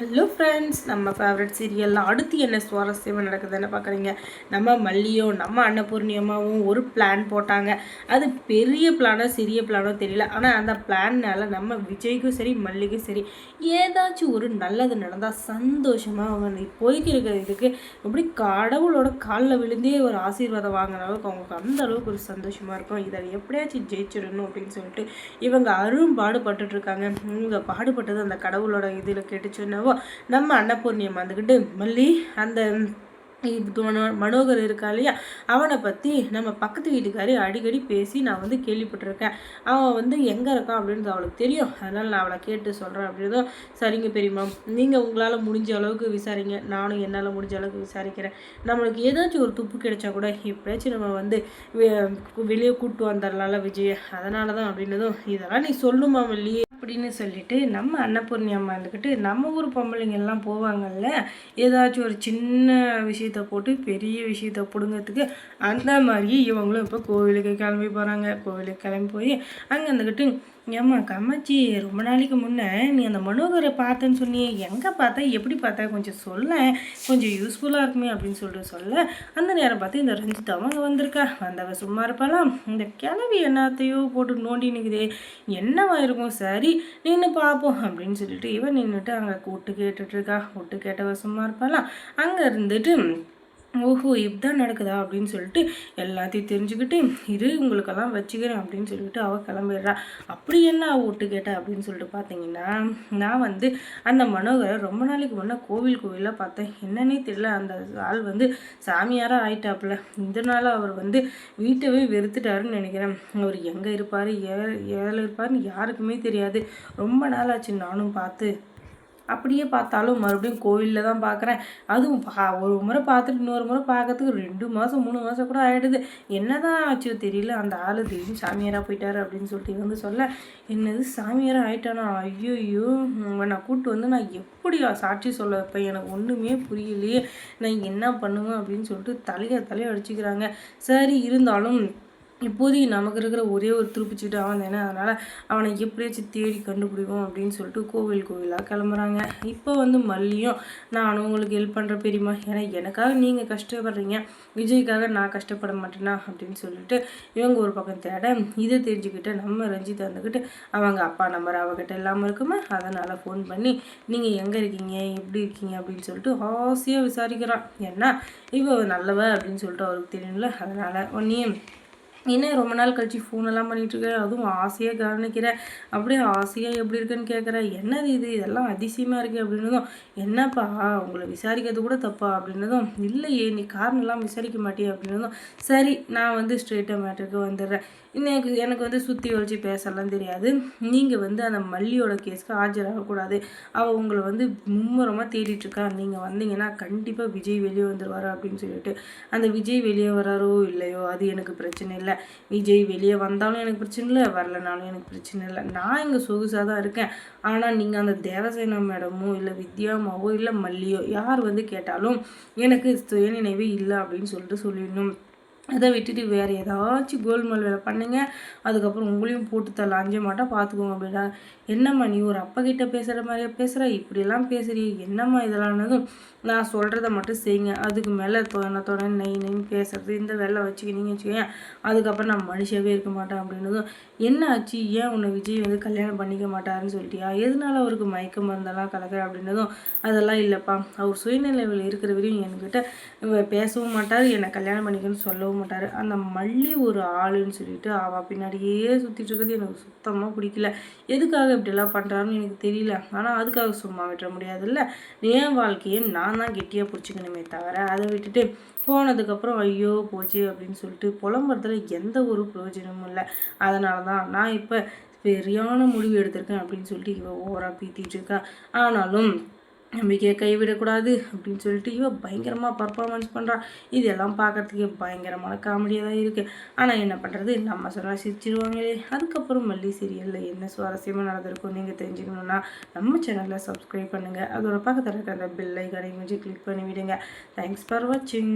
Hello friends நம்ம favourite சீரியலில் அடுத்து என்ன சுவாரஸ்யமாக நடக்குதுன்னு பார்க்குறீங்க நம்ம மல்லியோ நம்ம அன்னபூர்ணியமாகவும் ஒரு பிளான் போட்டாங்க. அது பெரிய பிளானோ சிறிய பிளானோ தெரியல. ஆனால் அந்த பிளான்னால் நம்ம விஜய்க்கும் சரி மல்லிக்கும் சரி ஏதாச்சும் ஒரு நல்லது நடந்தால் சந்தோஷமாக அவங்க போய்க்கு இருக்கிற இதுக்கு எப்படி கடவுளோட காலில் விழுந்தே ஒரு ஆசீர்வாதம் வாங்கின அளவுக்கு அவங்களுக்கு அந்த அளவுக்கு ஒரு சந்தோஷமாக இருக்கும். இதை எப்படியாச்சும் ஜெயிச்சிடணும் அப்படின்னு சொல்லிட்டு இவங்க அரும் பாடுபட்டுட்ருக்காங்க இவங்க பாடுபட்டது அந்த கடவுளோட இதில் கேட்டுச்சுன்னாவோ நம்ம அன்னபூர்ணியம் வந்துக்கிட்டு மல்லி அந்த மனோகர் இருக்கா இல்லையா? அவனை பற்றி நம்ம பக்கத்து வீட்டுக்காரி அடிக்கடி பேசி நான் வந்து கேள்விப்பட்டிருக்கேன். அவன் வந்து எங்கே இருக்கான் அப்படின்றது அவளுக்கு தெரியும். அதனால் நான் அவளை கேட்டு சொல்கிறேன் அப்படின்றதும் சரிங்க பெரியம்மா. நீங்கள் உங்களால் முடிஞ்ச அளவுக்கு விசாரிங்க. நானும் என்னால் முடிஞ்ச அளவுக்கு விசாரிக்கிறேன். நம்மளுக்கு ஏதாச்சும் ஒரு துப்பு கிடைச்சா கூட எப்படியாச்சும் நம்ம வந்து வெளியே கூப்பிட்டு வந்துடலாம்ல விஜய். அதனால தான் அப்படின்னதும் இதெல்லாம் நீ சொல்லுமா இல்லையே அப்படின்னு சொல்லிட்டு நம்ம அன்னபூர்ணி அம்மா இருந்துக்கிட்டு நம்ம ஊர் பொம்பளைங்கெல்லாம் போவாங்கல்ல? ஏதாச்சும் ஒரு சின்ன விஷயம் விஷயத்த போட்டு பெரிய விஷயத்தை பிடுங்கிறதுக்கு அந்த மாதிரி இவங்களும் இப்போ கோவிலுக்கு கிளம்பி போகிறாங்க கோவிலுக்கு கிளம்பி போய் அங்கே இருந்துக்கிட்டு ஏம்மா கம்மாச்சி ரொம்ப நாளைக்கு முன்னே நீ அந்த மனோகரை பார்த்தேன்னு சொன்னியே எங்கே பார்த்தா எப்படி பார்த்தா கொஞ்சம் சொல்ல கொஞ்சம் யூஸ்ஃபுல்லாக இருக்குமே அப்படின்னு சொல்லிட்டு சொல்ல அந்த நேரம் பார்த்து இந்த ரஞ்சித் அவங்க வந்திருக்கா. வந்தவ சும்மா இருப்பாளாம். இந்த கிளவி என்னத்தையோ போட்டு நோண்டி நிற்குதே என்னவா இருக்கும்? சரி நின்று பார்ப்போம் அப்படின்னு சொல்லிட்டு இவன் நின்றுட்டு அங்கே கூட்டு கேட்டுட்ருக்கா கூட்டு கேட்டவ சும்மா இருப்பாளாம். அங்கே இருந்துட்டு ஓஹோ இப்படிதான் நடக்குதா அப்படின்னு சொல்லிட்டு எல்லாத்தையும் தெரிஞ்சுக்கிட்டு இது உங்களுக்கெல்லாம் வச்சுக்கிறேன் அப்படின்னு சொல்லிட்டு அவள் கிளம்பிடுறா. அப்படி என்ன அவள் விட்டு கேட்டா அப்படின்னு சொல்லிட்டு பார்த்தீங்கன்னா நான் வந்து அந்த மனோகரை ரொம்ப நாளைக்கு முன்னே கோவில் கோவிலாக பார்த்தேன். என்னன்னே தெரியல அந்த ஆள் வந்து சாமியாராக ஆயிட்டாப்புல. இதனால் அவர் வந்து வீட்டவே வெறுத்துட்டாருன்னு நினைக்கிறேன். அவர் எங்கே இருப்பார்? ஏ ஏழை இருப்பார்னு யாருக்குமே தெரியாது. ரொம்ப நாள் ஆச்சு நானும் பார்த்து. அப்படியே பார்த்தாலும் மறுபடியும் கோவிலில் தான் பார்க்குறேன். அதுவும் பா ஒரு முறை பார்த்துட்டு இன்னொரு முறை பார்க்கறதுக்கு ரெண்டு மாதம் மூணு மாதம் கூட ஆகிடுது என்ன தான் ஆச்சோ தெரியல. அந்த ஆள் திடீர்னு சாமியாராக போயிட்டாரு அப்படின்னு சொல்லிட்டு வந்து சொல்ல என்னது சாமியாராக ஆயிட்டானா? ஐயோ நான் கூப்பிட்டு வந்து நான் எப்படி சாட்சி சொல்ல வைப்பேன்? எனக்கு ஒன்றுமே புரியலையே. நான் என்ன பண்ணுவேன் அப்படின்னு சொல்லிட்டு தலையை தலையை அடிச்சுக்கிறாங்க. சரி இருந்தாலும் இப்போதைக்கு நமக்கு இருக்கிற ஒரே ஒரு திருப்பிச்சுட்டு அவன் தானே அதனால் அவனை எப்படியாச்சும் தேடி கண்டுபிடிவோம் அப்படின்னு சொல்லிட்டு கோவில் கோவிலாக கிளம்புறாங்க. இப்போ வந்து மல்லியும் நான் உங்களுக்கு ஹெல்ப் பண்ணுற பெரியமா ஏன்னா எனக்காக நீங்கள் கஷ்டப்படுறீங்க. விஜய்க்காக நான் கஷ்டப்பட மாட்டேனா? அப்படின்னு சொல்லிட்டு இவங்க ஒரு பக்கம் தேட இதை தெரிஞ்சுக்கிட்டு நம்ம ரஞ்சித் வந்துக்கிட்டு அவங்க அப்பா நம்பர் அவகிட்ட இல்லாமல் இருக்குமா? அதனால் ஃபோன் பண்ணி நீங்கள் எங்கே இருக்கீங்க? எப்படி இருக்கீங்க? அப்படின்னு சொல்லிட்டு ஆசையாக விசாரிக்கிறான். ஏன்னா இவ நல்லவ அப்படின்னு சொல்லிட்டு அவருக்கு தெரியும்ல. அதனால் ஒன்றையும் என்ன ரொம்ப நாள் கழிச்சு ஃபோனெல்லாம் பண்ணிகிட்ருக்கேன் அதுவும் ஆசையாக கவனிக்கிறேன் அப்படியே ஆசையாக எப்படி இருக்குன்னு கேட்குறேன் என்னது இது? இதெல்லாம் அதிசயமாக இருக்குது அப்படின்னதும் என்னப்பா உங்களை விசாரிக்கிறது கூட தப்பா? அப்படின்னதும் இல்லையே நீ காரணம்லாம் விசாரிக்க மாட்டியே? அப்படின்னதும் சரி நான் வந்து ஸ்ட்ரெயிட்டாக மேட்டருக்கு வந்துடுறேன். இன்னைக்கு எனக்கு வந்து சுற்றி வலிச்சு பேசலாம் தெரியாது. நீங்கள் வந்து அந்த மல்லியோட கேஸ்க்கு ஆஜராகக்கூடாது. அவள் உங்களை வந்து மும்முரமாக தேடிட்டுருக்கா. நீங்கள் வந்தீங்கன்னா கண்டிப்பாக விஜய் வெளியே வந்துடுவார் அப்படின்னு சொல்லிட்டு அந்த விஜய் வெளியே வராரோ இல்லையோ அது எனக்கு பிரச்சனை இல்லை. விஜய் வெளியே வந்தாலும் எனக்கு பிரச்சனை இல்லை வரலனாலும் எனக்கு பிரச்சனை இல்லை. நான் இங்கே சொகுசாக தான் இருக்கேன். ஆனால் நீங்கள் அந்த தேவசேனா மேடமோ இல்லை வித்யாமாவோ இல்லை மல்லியோ யார் வந்து கேட்டாலும் எனக்கு சுயநினைவே இல்லை அப்படின்னு சொல்லிட்டு சொல்லிடணும். அதை விட்டுட்டு வேறு ஏதாச்சும் கோல்மால் வேலை பண்ணுங்க. அதுக்கப்புறம் உங்களையும் போட்டு தரல. அஞ்ச மாட்டோம் பார்த்துக்கோங்க அப்படின்னா என்னம்மா நீ ஒரு அப்பா கிட்ட பேசுகிற மாதிரியே பேசுகிற இப்படியெல்லாம் பேசுகிறீ என்னம்மா இதெல்லாம் நான் சொல்கிறத மட்டும் செய்யுங்க. அதுக்கு மேலே தொட நெய் நெய் பேசுறது இந்த வேலை வச்சுக்கினீங்க வச்சுக்கோங்க அதுக்கப்புறம் நான் மனுஷாவே இருக்க மாட்டேன் அப்படின்னதும் என்ன ஆச்சு ஏன் உன்னை விஜய் வந்து கல்யாணம் பண்ணிக்க மாட்டாருன்னு சொல்லிட்டியா? எதனால அவருக்கு மயக்க மருந்தெல்லாம் கலக்கிற அப்படின்னதும் அதெல்லாம் இல்லைப்பா. அவர் சுயநிலைவில் இருக்கிற வரையும் என்கிட்ட பேசவும் மாட்டார். என்னை கல்யாணம் பண்ணிக்கணும்னு சொல்லவும் மாட்டார். அந்த மல்லி ஒரு ஆளுன்னு சொல்லிட்டு அவள் பின்னாடியே சுற்றிட்டு இருக்கிறது எனக்கு சுத்தமாக பிடிக்கல. எதுக்காக இப்படிலாம் பண்ணுறாருன்னு எனக்கு தெரியல. ஆனால் அதுக்காக சும்மா விட்டுற முடியாதுல்ல. என் வாழ்க்கையை நான் தான் கெட்டியாக பிடிச்சிக்கணுமே தவிர அதை விட்டுட்டு போனதுக்கப்புறம் ஐயோ போச்சு அப்படின்னு சொல்லிட்டு புலம்புறதுல எந்த ஒரு பிரயோஜனமும் இல்லை. அதனால தான் நான் இப்போ சரியான முடிவு எடுத்திருக்கேன் அப்படின்னு சொல்லிட்டு இவன் ஓவராக பீத்திட்டு இருக்கா. ஆனாலும் நம்பிக்கையை கைவிடக்கூடாது அப்படின்னு சொல்லிட்டு இவன் பயங்கரமாக பர்ஃபார்மன்ஸ் பண்ணுறான் இதெல்லாம் பார்க்குறதுக்கே பயங்கரமான காமெடியாக தான் இருக்குது ஆனால் என்ன பண்ணுறது நம்ம சொன்னால் சிரிச்சிருவாங்களே. அதுக்கப்புறம் மல்லி சீரியலில் என்ன சுவாரஸ்யமாக நடந்திருக்கும் நீங்கள் தெரிஞ்சுக்கணுன்னா நம்ம சேனலில் சப்ஸ்கிரைப் பண்ணுங்கள் அதோட பக்கத்தில் இருக்கிற அந்த பெல் ஐக்கானையும் கொஞ்சம் கிளிக் பண்ணி விடுங்க தேங்க்ஸ் ஃபார் வாட்சிங்